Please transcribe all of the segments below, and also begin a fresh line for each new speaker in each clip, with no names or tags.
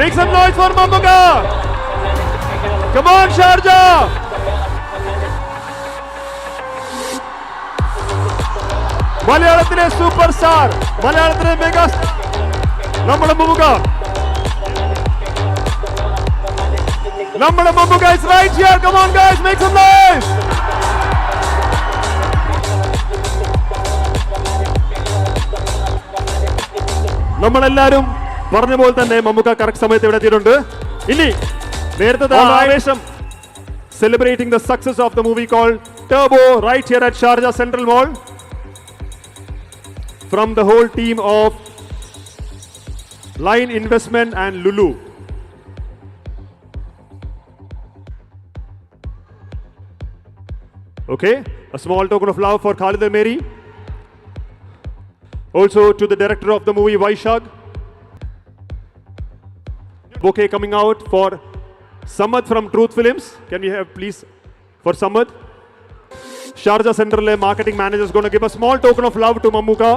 Make some noise for Mamuka. Come on, Sharjah. മലയാളത്തിലെ super star മലയാളത്തിലെ mega നമ്മുടെ മമ്മുക നമ്മുടെ Mammukka is right here come on guys make some noise നമ്മളെല്ലാരും പറഞ്ഞ പോലെ തന്നെ മമ്മുക്ക കറക്റ്റ് സമയത്ത് ഇവിടെ എത്തിയിട്ടുണ്ട് ഇനി നേരത്തെ ആവേശം celebrating the success of the movie called Turbo right here at Sharjah central mall from the whole team of Line Investment and Lulu. Okay, a small token of love for Khalid Al Meri. Also to the director of the movie Vaishag. Bouquet coming out for Samad from Truth Films. Can we have please for Samad? Sharjah Central marketing manager is going to give a small token of love to Mamuka.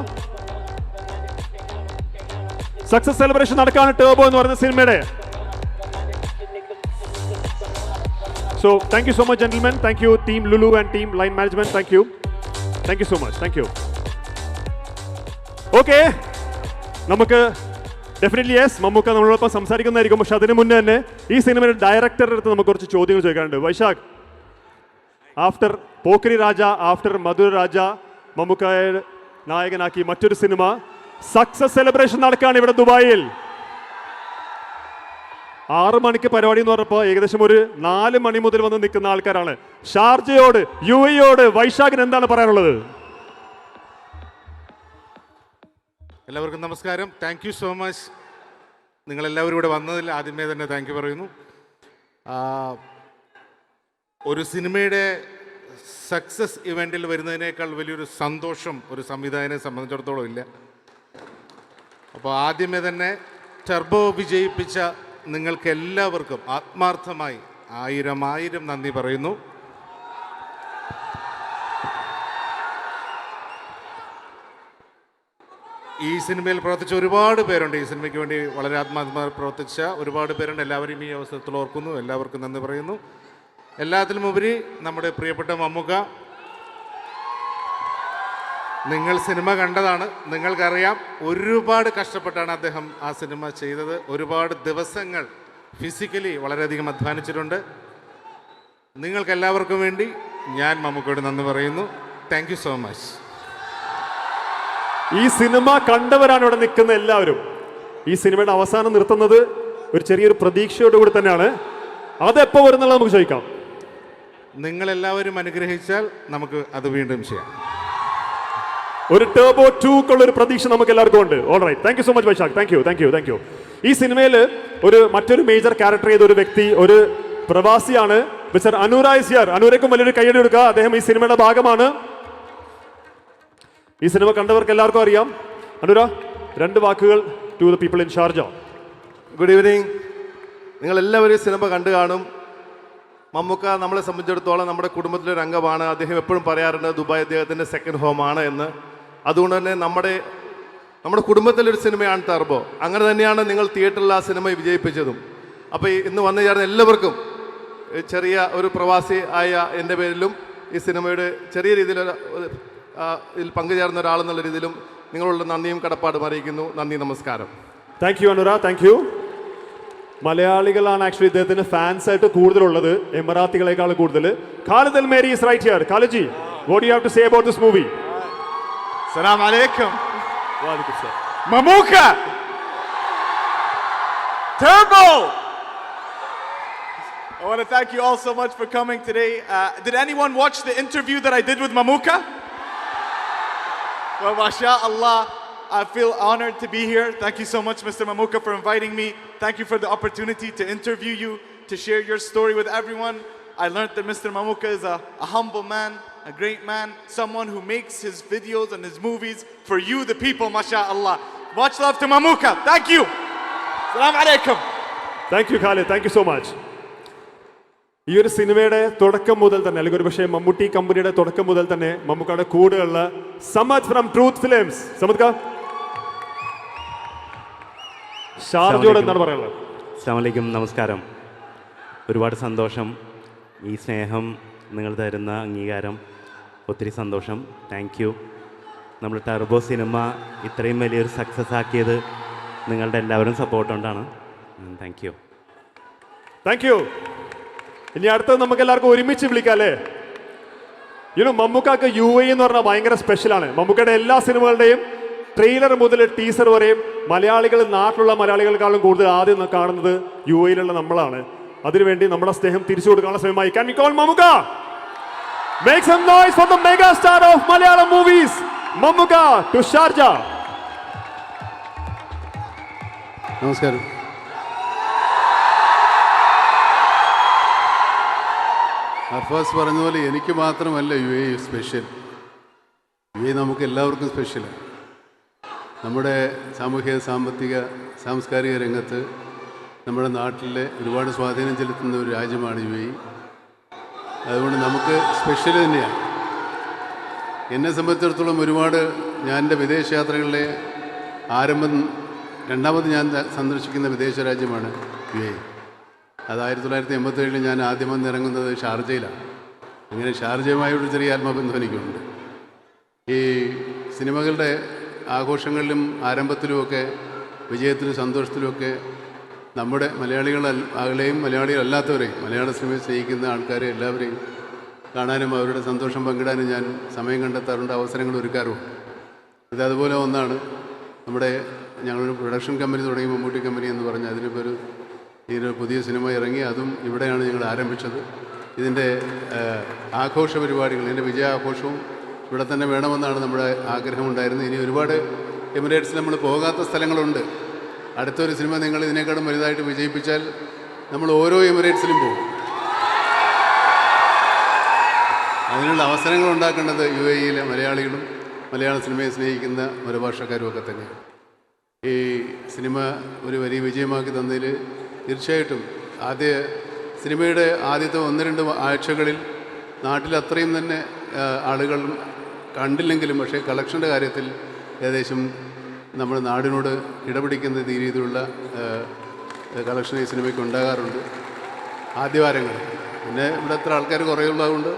Success celebration നടക്കാണ് turbo എന്ന് പറയുന്ന സിനിമയുടെ so thank you so much gentlemen thank you team Lulu and team line management thank you thank you so much thank you okay നമുക്ക് definitely yes Mammukka നമ്മളോടൊപ്പം സംസാരിക്കുന്നതായിരിക്കും. പക്ഷെ അതിന് മുന്നേ തന്നെ ഈ സിനിമയുടെ ഡയറക്ടറുടെ അടുത്ത് നമുക്ക് കുറച്ച് ചോദ്യങ്ങൾ ചോദിക്കാനുണ്ട്. വൈശാഖ് ആഫ്റ്റർ പോക്കരി രാജ ആഫ്റ്റർ മധുര രാജ മമ്മൂക്കയെ നായകനാക്കി മറ്റൊരു സിനിമ സക്സസ് സെലിബ്രേഷൻ നടക്കുകയാണ് ഇവിടെ ദുബായിൽ. ആറ് മണിക്ക് പരിപാടി എന്ന് പറഞ്ഞപ്പോൾ ഏകദേശം ഒരു നാല് മണി മുതൽ വന്ന് നിൽക്കുന്ന ആൾക്കാരാണ്. ഷാർജയോട് യു എയോട് വൈശാഖിന് എന്താണ് പറയാനുള്ളത്?
എല്ലാവർക്കും നമസ്കാരം. താങ്ക് യു സോ മച്ച് നിങ്ങളെല്ലാവരും ഇവിടെ വന്നതിൽ ആദ്യമേ തന്നെ താങ്ക് യു പറയുന്നു. ഒരു സിനിമയുടെ സക്സസ് ഇവന്റിൽ വരുന്നതിനേക്കാൾ വലിയൊരു സന്തോഷം ഒരു സംവിധായകനെ സംബന്ധിച്ചിടത്തോളം ഇല്ല. അപ്പോൾ ആദ്യമേ തന്നെ ടർബോ വിജയിപ്പിച്ച നിങ്ങൾക്ക് എല്ലാവർക്കും ആത്മാർത്ഥമായി ആയിരം ആയിരം നന്ദി പറയുന്നു. ഈ സിനിമയിൽ പ്രവർത്തിച്ച ഒരുപാട് പേരുണ്ട്. ഈ സിനിമയ്ക്ക് വേണ്ടി വളരെ ആത്മാത്മാ പ്രവർത്തിച്ച ഒരുപാട് പേരുണ്ട്. എല്ലാവരും ഈ അവസരത്തിൽ ഓർക്കുന്നു. എല്ലാവർക്കും നന്ദി പറയുന്നു. എല്ലാത്തിലും ഉപരി നമ്മുടെ പ്രിയപ്പെട്ട മമ്മുക്ക നിങ്ങൾ സിനിമ കണ്ടതാണ്. നിങ്ങൾക്കറിയാം ഒരുപാട് കഷ്ടപ്പെട്ടാണ് അദ്ദേഹം ആ സിനിമ ചെയ്തത്. ഒരുപാട് ദിവസങ്ങൾ ഫിസിക്കലി വളരെയധികം അധ്വാനിച്ചിട്ടുണ്ട്. നിങ്ങൾക്കെല്ലാവർക്കും വേണ്ടി ഞാൻ മമ്മൂക്കയോട് നന്ദി പറയുന്നു. താങ്ക് സോ മച്ച്
ഈ സിനിമ കണ്ടവരാണ് ഇവിടെ നിൽക്കുന്ന എല്ലാവരും. ഈ സിനിമയുടെ അവസാനം നിർത്തുന്നത് ഒരു ചെറിയൊരു പ്രതീക്ഷയോട് കൂടി തന്നെയാണ്. അതെപ്പോ വരുന്നുള്ള നമുക്ക് ചോദിക്കാം.
നിങ്ങൾ എല്ലാവരും അനുഗ്രഹിച്ചാൽ നമുക്ക് അത് വീണ്ടും ചെയ്യാം.
ഒരു ടേബോ ടൂക്കുള്ള ഒരു പ്രതീക്ഷ നമുക്ക് എല്ലാവർക്കും ഉണ്ട്. All right thank you so much Vysakh thank you thank you thank you ഈ സിനിമയിൽ ഒരു മറ്റൊരു മേജർ ക്യാരക്ടർ ചെയ്ത ഒരു വ്യക്തി ഒരു പ്രവാസിയാണ് മിസ്റ്റർ അനുരായ് സിയാർ. അനുരയ്ക്കും വലിയൊരു കൈയടി കൊടുക്കുക. അദ്ദേഹം ഈ സിനിമയുടെ ഭാഗമാണ്. ഈ സിനിമ കണ്ടവർക്ക് എല്ലാവർക്കും അറിയാം. അനുര രണ്ട് വാക്കുകൾ to the people in Sharjah
good evening നിങ്ങൾ എല്ലാവരും സിനിമ കണ്ടു കാണും. മമ്മൂക്ക നമ്മളെ സംബന്ധിച്ചിടത്തോളം നമ്മുടെ കുടുംബത്തിലെ ഒരു അംഗമാണ്. അദ്ദേഹം എപ്പോഴും പറയാറുണ്ട് ദുബായ് അദ്ദേഹത്തിന്റെ സെക്കൻഡ് ഹോമാണ് എന്ന്. അതുകൊണ്ട് തന്നെ നമ്മുടെ നമ്മുടെ കുടുംബത്തിലൊരു സിനിമയാണ് ടർബോ അങ്ങനെ തന്നെയാണ് നിങ്ങൾ തിയേറ്ററിൽ ആ സിനിമ വിജയിപ്പിച്ചതും. അപ്പോൾ ഇന്ന് വന്നു ചേർന്ന എല്ലാവർക്കും ചെറിയ ഒരു പ്രവാസി ആയ എന്റെ പേരിലും ഈ സിനിമയുടെ ചെറിയ ആ, ഇതിൽ പങ്കുചേർന്ന ഒരാളെന്നുള്ള രീതിയിലും നിങ്ങളുള്ള നന്ദിയും കടപ്പാടും അറിയിക്കുന്നു. നന്ദി നമസ്കാരം.
Thank you Anura thank you മലയാളികളാണ് ആക്ച്വലി ഇദ്ദേഹത്തിന് ഫാൻസ് ആയിട്ട് കൂടുതലുള്ളത്. എമറാത്തികളെക്കാൾ കൂടുതൽ Khalid al Mari is right here ഖാലിജി what you have to say about this movie
സലാം അലൈക്കും വാലിക്കും sir Mammukka Turbo! I want to thank you all so much for coming today. Uh, did anyone watch the interview that I did with Mamuka? Well, mashallah, I feel honored to be here. Thank you so much, Mr. Mamuka, for inviting me. Thank you for the opportunity to interview you, to share your story with everyone. I learned that Mr. Mamuka is a, a humble man, a great man, someone who makes his videos and his movies for you, the people, mashallah. Much love to Mamuka. Thank you. Salam alaikum.
Thank you, Khalid. Thank you so much. ഈ ഒരു സിനിമയുടെ തുടക്കം മുതൽ തന്നെ അല്ലെങ്കിൽ ഒരു പക്ഷേ മമ്മൂട്ടി കമ്പനിയുടെ തുടക്കം മുതൽ തന്നെ മമ്മൂക്കയുടെ കൂടെയുള്ള Samad from truth films. Samad ഷാർജോട് എന്താണ് പറയാനുള്ളത്
അസ്സാമലൈക്കും നമസ്കാരം. ഒരുപാട് സന്തോഷം. ഈ സ്നേഹം നിങ്ങൾ തരുന്ന അംഗീകാരം. ഒത്തിരി സന്തോഷം. താങ്ക് യു നമ്മൾ ടർബോ സിനിമ ഇത്രയും വലിയൊരു സക്സസ് ആക്കിയത് നിങ്ങളുടെ എല്ലാവരും സപ്പോർട്ട് കൊണ്ടാണ്. താങ്ക് യു
താങ്ക് യു ഇനി അടുത്തത് നമുക്ക് എല്ലാവർക്കും ഒരുമിച്ച് വിളിക്കാം അല്ലേ ഇനി മമ്മൂക്കാക്ക് യു എ എന്ന് പറഞ്ഞാൽ ഭയങ്കര സ്പെഷ്യലാണ് മമ്മൂക്കയുടെ എല്ലാ സിനിമകളുടെയും ട്രെയിലർ മുതൽ ടീസർ വരെയും മലയാളികൾ നാട്ടിലുള്ള മലയാളികളെക്കാളും കൂടുതൽ ആദ്യം കാണുന്നത് യു എയിലുള്ള നമ്മളാണ്. അതിനുവേണ്ടി നമ്മുടെ സ്നേഹം തിരിച്ചു കൊടുക്കാനുള്ള സമയമായി can we call Mammukka? Make some noise for the mega star of Malayalam movies, Mammuka to Sharjah.
നമസ്കാരം. അർഫാസ് പറഞ്ഞതുപോലെ എനിക്ക് മാത്രമല്ല U A special. U A നമുക്ക് എല്ലാവർക്കും സ്പെഷ്യലാണ് നമ്മുടെ സാമൂഹിക സാമ്പത്തിക സാംസ്കാരിക രംഗത്ത് നമ്മുടെ നാട്ടിലെ ഒരുപാട് സ്വാധീനം ചെലുത്തുന്ന ഒരു രാജ്യമാണ് യു എ. അതുകൊണ്ട് നമുക്ക് സ്പെഷ്യൽ തന്നെയാണ്. എന്നെ സംബന്ധിച്ചിടത്തോളം ഒരുപാട് ഞാൻ എന്റെ വിദേശയാത്രകളിലെ ആരംഭം രണ്ടാമത് ഞാൻ സന്ദർശിക്കുന്ന വിദേശ രാജ്യമാണ് യു എ. അത് ആയിരത്തി തൊള്ളായിരത്തി എൺപത്തേഴിൽ ഞാൻ ആദ്യം വന്നിറങ്ങുന്നത് ഷാർജയിലാണ്. അങ്ങനെ ഷാർജയുമായൊരു ചെറിയ ആത്മബന്ധം എനിക്കുണ്ട്. ഈ സിനിമകളുടെ ആഘോഷങ്ങളിലും ആരംഭത്തിലുമൊക്കെ വിജയത്തിലും സന്തോഷത്തിലുമൊക്കെ നമ്മുടെ മലയാളികൾ അകലെയും മലയാളികളല്ലാത്തവരെയും മലയാള സിനിമയെ സ്നേഹിക്കുന്ന ആൾക്കാരെ എല്ലാവരെയും കാണാനും അവരുടെ സന്തോഷം പങ്കിടാനും ഞാൻ സമയം കണ്ടെത്താറുണ്ട് അവസരങ്ങൾ ഒരുക്കാറുമുണ്ട്. ഇത് അതുപോലെ ഒന്നാണ് നമ്മുടെ ഞങ്ങളൊരു പ്രൊഡക്ഷൻ കമ്പനി തുടങ്ങി മമ്മൂട്ടി കമ്പനി എന്ന് പറഞ്ഞാൽ അതിനിപ്പോൾ ഒരു ഇതിനൊരു പുതിയ സിനിമ ഇറങ്ങി അതും ഇവിടെയാണ് ഞങ്ങൾ ആരംഭിച്ചത്. ഇതിന്റെ ആഘോഷ പരിപാടികൾ ഇതിന്റെ വിജയാഘോഷവും ഇവിടെ തന്നെ വേണമെന്നാണ് നമ്മുടെ ആഗ്രഹമുണ്ടായിരുന്നത്. ഇനി ഒരുപാട് എമിറേറ്റ്സിൽ നമ്മൾ പോകാത്ത സ്ഥലങ്ങളുണ്ട്. അടുത്തൊരു സിനിമ നിങ്ങൾ ഇതിനേക്കാളും വലുതായിട്ട് വിജയിപ്പിച്ചാൽ നമ്മൾ ഓരോ എമിറേറ്റ്സിലും പോകും. അതിനുള്ള അവസരങ്ങൾ ഉണ്ടാക്കേണ്ടത് യു എ ഇയിലെ മലയാളികളും മലയാള സിനിമയെ സ്നേഹിക്കുന്ന മറുഭാഷക്കാരും ഒക്കെ തന്നെയാണ്. ഈ സിനിമ ഒരു വലിയ വിജയമാക്കി തന്നതിൽ തീർച്ചയായിട്ടും. ആദ്യ സിനിമയുടെ ആദ്യത്തെ ഒന്ന് രണ്ട് ആഴ്ചകളിൽ നാട്ടിൽ അത്രയും തന്നെ ആളുകൾ കണ്ടില്ലെങ്കിലും പക്ഷേ കളക്ഷന്റെ കാര്യത്തിൽ ഏകദേശം നമ്മുടെ നാടിനോട് ഇടപിടിക്കുന്ന രീതിയിലുള്ള കളക്ഷൻ ഈ സിനിമയ്ക്ക് ഉണ്ടാകാറുണ്ട്. ആദ്യവാരങ്ങൾ. പിന്നെ ഇവിടെ എത്ര ആൾക്കാർ കുറയുള്ളതുകൊണ്ട്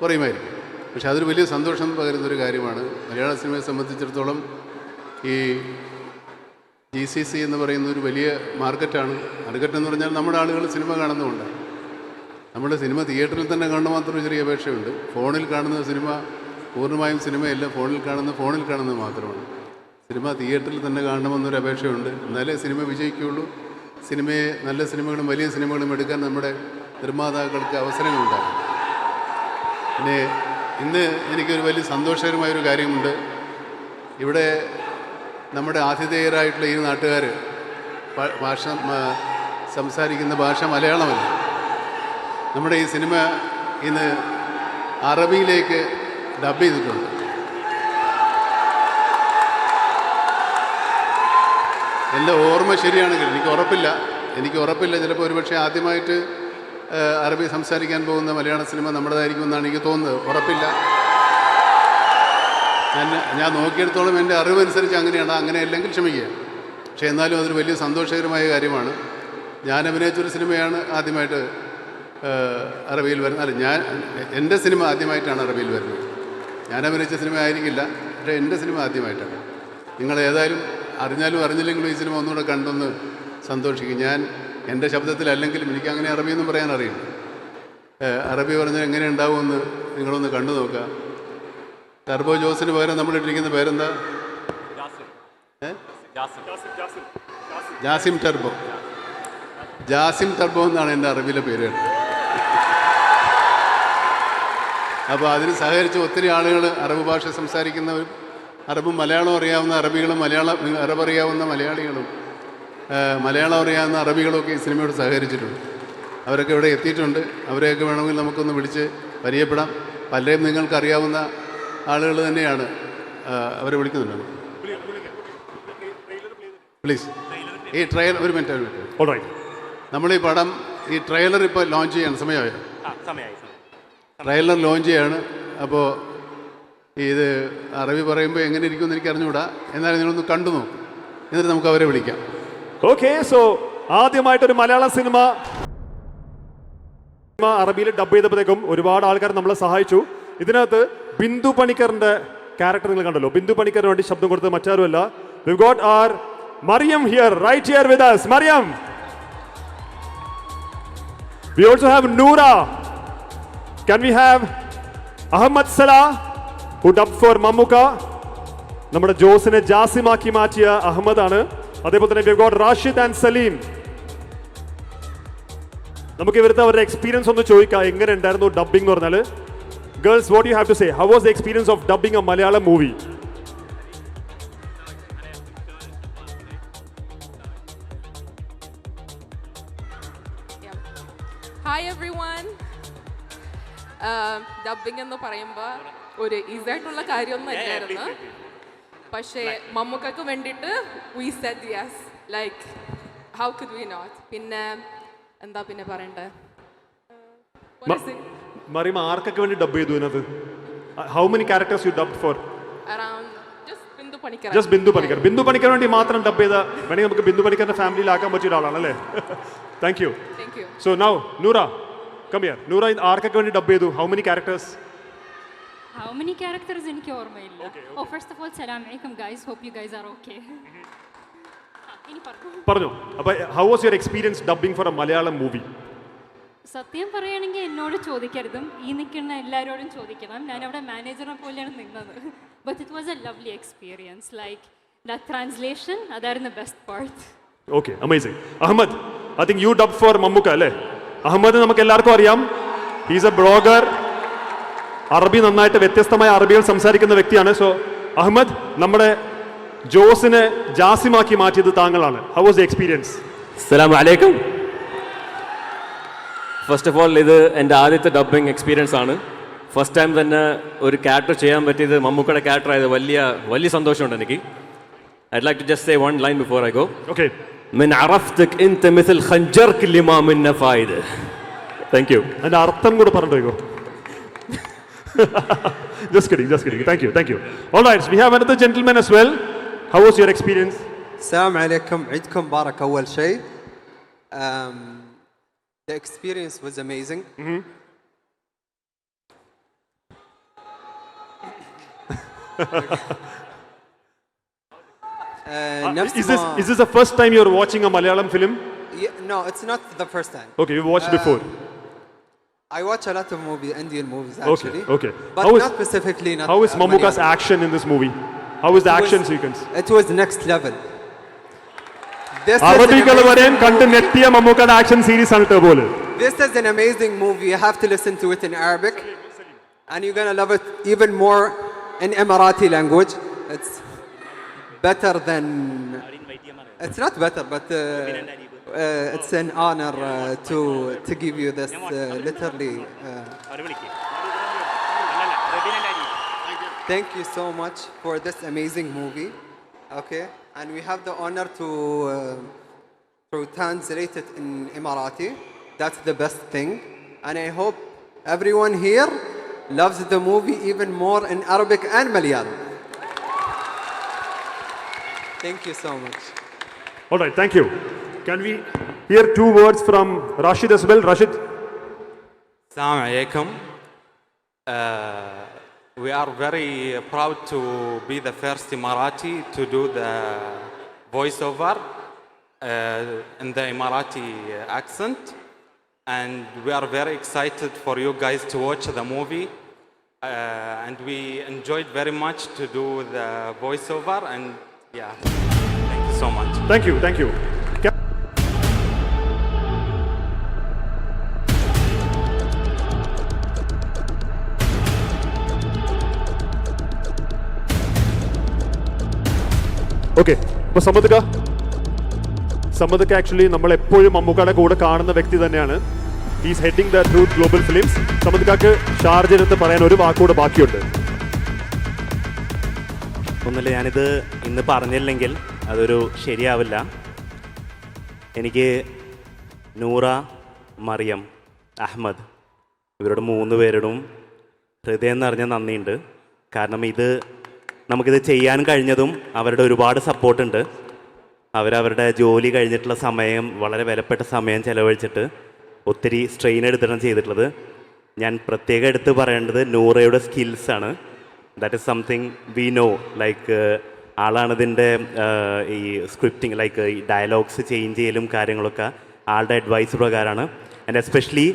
കുറയുമായിരിക്കും. പക്ഷേ അതൊരു വലിയ സന്തോഷം പകരുന്നൊരു കാര്യമാണ്. മലയാള സിനിമയെ സംബന്ധിച്ചിടത്തോളം ഈ ജി സി സി എന്ന് പറയുന്ന ഒരു വലിയ മാർക്കറ്റാണ്. മാർക്കറ്റ് എന്ന് പറഞ്ഞാൽ നമ്മുടെ ആളുകൾ സിനിമ കാണുന്നുമുണ്ട് നമ്മുടെ സിനിമ തിയേറ്ററിൽ തന്നെ കാണുന്ന മാത്രം ചെറിയ അപേക്ഷയുണ്ട്. ഫോണിൽ കാണുന്ന സിനിമ പൂർണമായും സിനിമയല്ല. ഫോണിൽ കാണുന്ന ഫോണിൽ കാണുന്നത് മാത്രമാണ്. സിനിമ തിയേറ്ററിൽ തന്നെ കാണണമെന്നൊരു അപേക്ഷയുണ്ട്. എന്നാലേ സിനിമ വിജയിക്കുകയുള്ളൂ. സിനിമയെ നല്ല സിനിമകളും വലിയ സിനിമകളും എടുക്കാൻ നമ്മുടെ നിർമ്മാതാക്കൾക്ക് അവസരങ്ങളുണ്ടാകും. പിന്നെ ഇന്ന് എനിക്കൊരു വലിയ സന്തോഷകരമായൊരു കാര്യമുണ്ട്. ഇവിടെ നമ്മുടെ ആതിഥേയരായിട്ടുള്ള ഈ നാട്ടുകാർ ഭാഷ സംസാരിക്കുന്ന ഭാഷ മലയാളമല്ല. നമ്മുടെ ഈ സിനിമ ഇന്ന് അറബിയിലേക്ക് ഡബ് ചെയ്തിട്ടുണ്ട്. എന്റെ ഓർമ്മ ശരിയാണെങ്കിൽ എനിക്ക് ഉറപ്പില്ല. എനിക്ക് ഉറപ്പില്ല. ചിലപ്പോൾ ഒരുപക്ഷെ ആദ്യമായിട്ട് അറബി സംസാരിക്കാൻ പോകുന്ന മലയാള സിനിമ നമ്മുടേതായിരിക്കും എന്നാണ് എനിക്ക് തോന്നുന്നത്. ഉറപ്പില്ല. ഞാൻ ഞാൻ നോക്കിയെടുത്തോളം എന്റെ അറിവനുസരിച്ച് അങ്ങനെയാണ്. അങ്ങനെ അല്ലെങ്കിൽ ക്ഷമിക്കുക. പക്ഷേ എന്നാലും അതൊരു വലിയ സന്തോഷകരമായ കാര്യമാണ്. ഞാൻ അഭിനയിച്ചൊരു സിനിമയാണ് ആദ്യമായിട്ട് അറബിയിൽ വരുന്നത്. അല്ല ഞാൻ എന്റെ സിനിമ ആദ്യമായിട്ടാണ് അറബിയിൽ വരുന്നത്. ഞാൻ അഭിനയിച്ച സിനിമ ആയിരിക്കില്ല പക്ഷേ എന്റെ സിനിമ ആദ്യമായിട്ടാണ്. നിങ്ങൾ ഏതായാലും അറിഞ്ഞാലും അറിഞ്ഞില്ലെങ്കിലും ഈ സിനിമ ഒന്നുകൂടെ കണ്ടൊന്ന് സന്തോഷിക്കും. ഞാൻ എന്റെ ശബ്ദത്തിലല്ലെങ്കിലും എനിക്ക് അങ്ങനെ അറബിയൊന്നും പറയാൻ അറിയില്ല. അറബി പറഞ്ഞാൽ എങ്ങനെ ഉണ്ടാവുമെന്ന് നിങ്ങളൊന്ന് കണ്ടു നോക്കുക. ടർബോ ജോസിന് പകരം നമ്മൾ ഇട്ടിരിക്കുന്ന പേരെന്താ? ജാസിം. ടർബോ. ജാസിം ടർബോ എന്നാണ് എന്റെ അറിവിലെ പേര് അപ്പോൾ അതിന് സഹകരിച്ച് ഒത്തിരി ആളുകൾ അറബ് ഭാഷ സംസാരിക്കുന്നവരും അറബും മലയാളം അറിയാവുന്ന അറബികളും മലയാളം അറബ് അറിയാവുന്ന മലയാളികളും മലയാളം അറിയാവുന്ന അറബികളൊക്കെ ഈ സിനിമയോട് സഹകരിച്ചിട്ടുണ്ട്. അവരൊക്കെ ഇവിടെ എത്തിയിട്ടുണ്ട്. അവരെയൊക്കെ വേണമെങ്കിൽ നമുക്കൊന്ന് വിളിച്ച് പരിചയപ്പെടാം. പലരെയും നിങ്ങൾക്ക് അറിയാവുന്ന ആളുകൾ തന്നെയാണ് അവരെ വിളിക്കുന്നുണ്ടോ. പ്ലീസ് ഈ ട്രെയിലർ ഒരു മിനിറ്റ് ഒരു മിനിറ്റ് നമ്മൾ ഈ പടം ഈ ട്രെയിലർ ഇപ്പോൾ ലോഞ്ച് ചെയ്യാണ്. സമയമായോ? ട്രെയിലർ ലോഞ്ച് ചെയ്യാണ്. അപ്പോൾ ഇത് അറബി പറയുമ്പോൾ എങ്ങനെ ഇരിക്കും ഇരിക്കുമെന്ന് എനിക്ക് അറിഞ്ഞുകൂടാ. എന്നാലും നിങ്ങളൊന്ന് കണ്ടു നോക്കും. എന്നിട്ട് നമുക്ക് അവരെ വിളിക്കാം.
ഓക്കെ സോ ആദ്യമായിട്ടൊരു മലയാള സിനിമ സിനിമ അറബിയിൽ ഡബ് ചെയ്തപ്പോഴത്തേക്കും ഒരുപാട് ആൾക്കാർ നമ്മളെ സഹായിച്ചു. ഇതിനകത്ത് ബിന്ദു പണിക്കറിന്റെ ക്യാരക്ടർ നിങ്ങൾ കണ്ടല്ലോ. ബിന്ദു പണിക്കറിന് വേണ്ടി ശബ്ദം കൊടുത്തത് മറ്റാരുമല്ല. We got our Mariam here right here with us. Mariam we also have Noora can we have Ahmed Salah who dub for Mammukka നമ്മുടെ ജോസിനെ ജാസിമാക്കി മാറ്റിയ അഹമ്മദ് ആണ്. അതേപോലെ തന്നെ we got Rashid and Saleem നമുക്ക് ഇവരുടെ അവരുടെ എക്സ്പീരിയൻസ് ഒന്ന് ചോദിക്കാം. എങ്ങനെ ഉണ്ടായിരുന്നു ഡബ്ബിംഗ് എന്ന് പറഞ്ഞാൽ girls what you have to say how was the experience of dubbing a Malayalam
movie hi everyone dubbing എന്ന് പറയുമ്പോൾ ഒരു ഈസായിട്ടുള്ള കാര്യമൊന്നും അല്ലായിരുന്നു. പക്ഷേ മമ്മൂക്കക്ക് വേണ്ടിയിട്ട് we said yes like how could we not പിന്നെ എന്താ പിന്നെ പറയണ്ടേ?
മറിയം ആർക്കൊക്കെ വേണ്ടി ഡബ് ചെയ്തു ഇതിനകത്ത്? How many
characters you dub for
just Bindu Panicker Bindu Panicker വേണ്ടി മാത്രം ഡബ് ചെയ്ത വേണമെങ്കിൽ നമുക്ക് ബിന്ദു പണിക്കറിന്റെ ഫാമിലിയിലാക്കാൻ പറ്റിയ ഒരാളാണ് അല്ലേ? Thank
you so
now Noora come here Noora ആർക്കൊക്കെ വേണ്ടി ഡബ് ചെയ്തു? How many characters
How many characters എനിക്ക് ഓർമ്മയില്ല. ഓ ഫസ്റ്റ് ഓഫ് ഓൾ സലാം അലൈക്കും guys hope you guys are okay പറഞ്ഞു?
പറഞ്ഞു. അപ്പൊ how was your experience dubbing for a Malayalam movie
സത്യം പറയുകയാണെങ്കിൽ എന്നോട് ചോദിക്കരുതും. ഈ നിൽക്കുന്ന എല്ലാവരോടും ചോദിക്കണം. ഞാൻ അവിടെ മാനേജറിനെ പോലെയാണ് നിന്നത്. But it was a lovely experience like the translation അതായിരുന്നു best part
okay amazing Ahmed I think you dub for Mammukka അല്ലേ? അഹമ്മദ് നമുക്ക് എല്ലാവർക്കും അറിയാം. ഹീസ് എ ബ്ലോഗർ അറബി നന്നായിട്ട് വ്യത്യസ്തമായ അറബികൾ സംസാരിക്കുന്ന വ്യക്തിയാണ്. സോ അഹമ്മദ് നമ്മുടെ ജോസിനെ ജാസിമാക്കി മാറ്റിയത് താങ്കളാണ്. ഹൗ വാസ് ദ എക്സ്പീരിയൻസ്
അസ്സലാമു അലൈക്കും ഫസ്റ്റ് ഓഫ് ഓൾ ഇത് എൻ്റെ ആദ്യത്തെ ഡബ്ബിംഗ് എക്സ്പീരിയൻസ് ആണ് ഫസ്റ്റ് ടൈം തന്നെ ഒരു ക്യാരക്ടർ ചെയ്യാൻ പറ്റിയത് മമ്മൂക്കയുടെ ക്യാരക്ടർ ആയത് വലിയ വലിയ സന്തോഷമുണ്ട് എനിക്ക് I like to just say one line before I go
okay
من عرفتك انت مثل خنجرك اللي ما منه فايده thank you
അതിന്റെ അർത്ഥം കൂടെ പറഞ്ഞിട്ടോ just kidding just kidding thank you thank you all right we have another gentleman as well how was your experience
السلام عليكم عيدكم مبارك أول شيء um, The experience was amazing. Mm -hmm.
uh, is, this, is this the first time you're watching a Malayalam film?
Yeah, no, it's not the first time.
Okay, you've watched
uh,
before.
I watch a lot of movie, Indian movies actually.
Okay, okay.
But
how
not is, specifically. Not
how is Mamuka's action in this movie? How is the
it
action
was,
sequence?
It was next level. This is, an
അറബികൾ വരെയും
amazing
കണ്ട്
movie.
നെറ്റിയ മമ്മൂക്കയുടെ action series ആണ് ടേബോല്
This is an amazing movie. You have to listen to it in Arabic, and you're gonna love it even more in Emirati language. It's better than. It's not better, but uh, uh, it's an honor uh, to to give you this uh, literally. Uh, thank you so much for this amazing movie. Okay, and we have the honor to. Uh, to translate it in Emirati. That's the best thing. And I hope everyone here loves the movie even more in Arabic and Malayalam. Thank you so much.
all right thank you can we hear two words from rashid as well rashid
Assalamu alaikum. Uh, we are very proud to be the first Emirati to do the voiceover uh, in the Emirati accent. And we are very excited for you guys to watch the movie. Uh, and we enjoyed very much to do the voiceover. And yeah, thank you so much.
thank you thank you okay അപ്പൊ സമ്മതിക്ക? സമ്മതിക്ക actually നമ്മൾ എപ്പോഴും മമ്മൂക്കയുടെ കൂടെ കാണുന്ന വ്യക്തി തന്നെയാണ്. Is heading the truth global films സമ്മതിക്കാക്ക് ഷാർജനത്ത് പറയാൻ ഒരു വാക്കുകൂടെ ബാക്കിയുണ്ട്.
ഒന്നുമില്ല ഞാനിത് ഇന്ന് പറഞ്ഞില്ലെങ്കിൽ അതൊരു ശരിയാവില്ല. എനിക്ക് നൂറ മറിയം അഹമ്മദ് ഇവരുടെ മൂന്ന് പേരോടും ഹൃദയം നിറഞ്ഞ നന്ദിയുണ്ട്. കാരണം ഇത് നമുക്കിത് ചെയ്യാൻ കഴിഞ്ഞതും അവരുടെ ഒരുപാട് സപ്പോർട്ടുണ്ട് അവരവരുടെ ജോലി കഴിഞ്ഞിട്ടുള്ള സമയം വളരെ വിലപ്പെട്ട സമയം ചിലവഴിച്ചിട്ട് ഒത്തിരി സ്ട്രെയിൻ എടുത്തിട്ടാണ് ചെയ്തിട്ടുള്ളത്. ഞാൻ പ്രത്യേകം എടുത്ത് പറയേണ്ടത് നൂറയുടെ സ്കിൽസാണ് that is something we know like ആളാണിതിന്റെ ഈ സ്ക്രിപ്റ്റിംഗ് ലൈക്ക് ഈ ഡയലോഗ്സ് ചേഞ്ച് ചെയ്യലും കാര്യങ്ങളൊക്കെ ആളുടെ അഡ്വൈസ് പ്രകാരമാണ്. ആൻഡ് എസ്പെഷ്യലി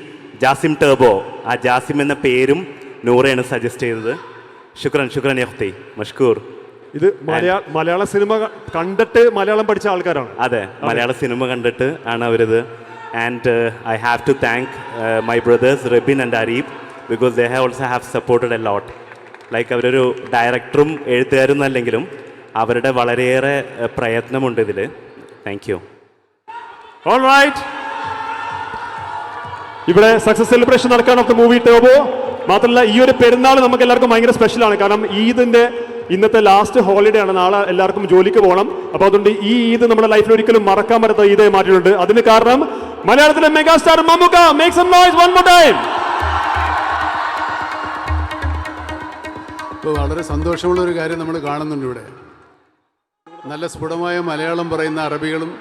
ജാസിം ടേബോ ആ ജാസിം എന്ന പേരും നൂറയാണ് സജസ്റ്റ് ചെയ്തത്. ശുക്രൻ ശുക്രൻ യഹ്തി മഷ്കൂർ.
ഇത് മലയാള മലയാള സിനിമ കണ്ടിട്ട് മലയാളം പഠിച്ച ആൾക്കാരാണ്.
അതെ മലയാള സിനിമ കണ്ടിട്ട് ആണ് അവരിത്. And I have to thank my brothers Rebin and Areeb because they have also have supported a lot like അവരൊരു ഡയറക്ടറും എഴുത്തുകാരും അല്ലെങ്കിലും അവരുടെ വളരെയേറെ uh, പ്രയത്നമുണ്ട് ഇതിൽ താങ്ക് യു
ഓൾ റൈറ്റ് ഇവിടെ സക്സസ് സെലിബ്രേഷൻ നടക്കാൻ ഓഫ് ദ മൂവി ടോബോ മാത്രമല്ല ഈ ഒരു പെരുന്നാൾ നമുക്ക് എല്ലാവർക്കും ഭയങ്കര സ്പെഷ്യലാണ് കാരണം ഈദിന്റെ ഇന്നത്തെ ലാസ്റ്റ് ഹോളിഡേ ആണ്. നാളെ എല്ലാവർക്കും ജോലിക്ക് പോകണം. അപ്പോൾ അതുകൊണ്ട് ഈ ഈദ് നമ്മുടെ ലൈഫിൽ ഒരിക്കലും മറക്കാൻ പറ്റാത്ത ഈദേ മാറ്റിയിട്ടുണ്ട് അതിന് കാരണം മലയാളത്തിലെ megastar Mammukka make some noise one more time
ഇപ്പോൾ വളരെ സന്തോഷമുള്ള ഒരു കാര്യം നമ്മൾ കാണുന്നുണ്ട് ഇവിടെ. നല്ല സ്ഫുടമായ മലയാളം പറയുന്ന അറബികളും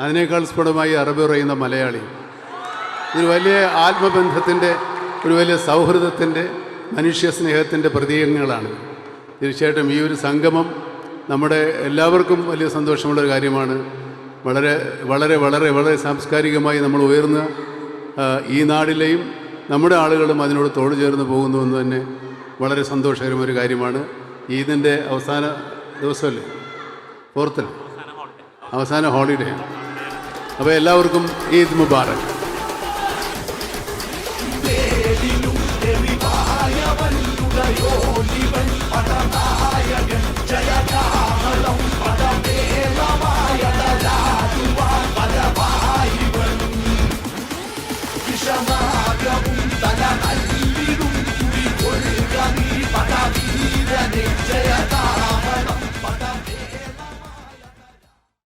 അതിനേക്കാൾ സ്ഫുടമായി അറബി പറയുന്ന മലയാളിയും. ഒരു വലിയ ആത്മബന്ധത്തിന്റെ ഒരു വലിയ സൗഹൃദത്തിന്റെ മനുഷ്യ സ്നേഹത്തിന്റെ പ്രതീകങ്ങളാണ്. തീർച്ചയായിട്ടും ഈ ഒരു സംഗമം നമ്മുടെ എല്ലാവർക്കും വലിയ സന്തോഷമുള്ളൊരു കാര്യമാണ്. വളരെ വളരെ വളരെ വളരെ സാംസ്കാരികമായി നമ്മൾ ഉയർന്ന ഈ നാടിലെയും നമ്മുടെ ആളുകളും അതിനോട് തോട് ചേർന്ന് പോകുന്നു എന്ന് തന്നെ വളരെ സന്തോഷകരമൊരു ഒരു കാര്യമാണ്. ഈദിന്റെ അവസാന ദിവസമല്ലേ? ഫോർത്തല്ലേ അവസാന ഹോളിഡേ അപ്പോൾ എല്ലാവർക്കും ഈദ് മുബാറക്.